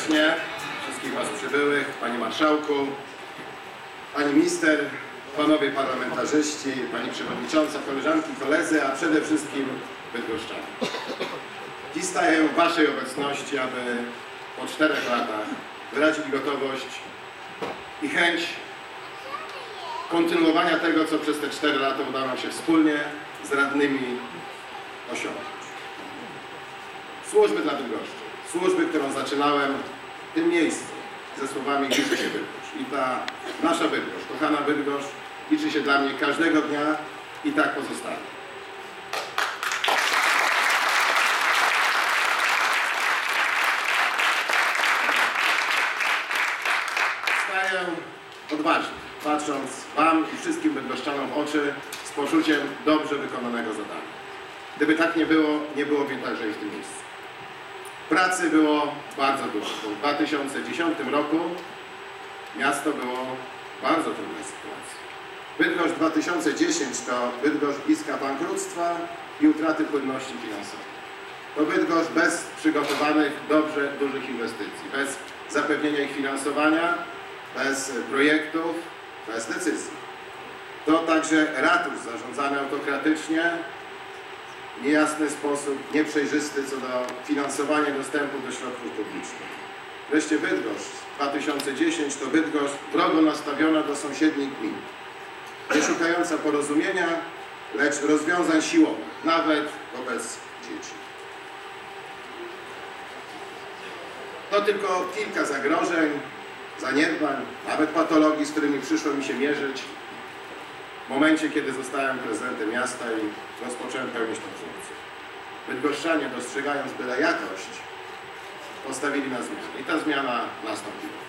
Sejmie, wszystkich Was przybyłych, Panie Marszałku, Pani Minister, Panowie Parlamentarzyści, Pani Przewodnicząca, koleżanki, koledzy, a przede wszystkim Bydgoszczanie. Dziś staję w Waszej obecności, aby po czterech latach wyrazić gotowość i chęć kontynuowania tego, co przez te cztery lata udało nam się wspólnie z radnymi osiągnąć. Służby dla Bydgoszczy. Służby, którą zaczynałem w tym miejscu ze słowami liczy się Bydgoszcz. I ta nasza Bydgoszcz, kochana Bydgoszcz, liczy się dla mnie każdego dnia i tak pozostanie. Staję odważnie, patrząc Wam i wszystkim bydgoszczanom w oczy z poczuciem dobrze wykonanego zadania. Gdyby tak nie było, nie byłoby także i w tym miejscu. Pracy było bardzo dużo. W 2010 roku miasto było w bardzo trudnej sytuacji. Bydgoszcz 2010 to Bydgoszcz bliska bankructwa i utraty płynności finansowej. To Bydgoszcz bez przygotowanych dobrze dużych inwestycji, bez zapewnienia ich finansowania, bez projektów, bez decyzji. To także ratusz zarządzany autokratycznie, niejasny sposób, nieprzejrzysty co do finansowania dostępu do środków publicznych. Wreszcie Bydgoszcz 2010 to Bydgoszcz wrogo nastawiona do sąsiednich gmin, nie szukająca porozumienia, lecz rozwiązań siłowych, nawet wobec dzieci. To tylko kilka zagrożeń, zaniedbań, nawet patologii, z którymi przyszło mi się mierzyć w momencie, kiedy zostałem prezydentem miasta i rozpocząłem pełnić funkcję. Bydgoszczanie, dostrzegając byle jakość, postawili na zmianę. I ta zmiana nastąpiła.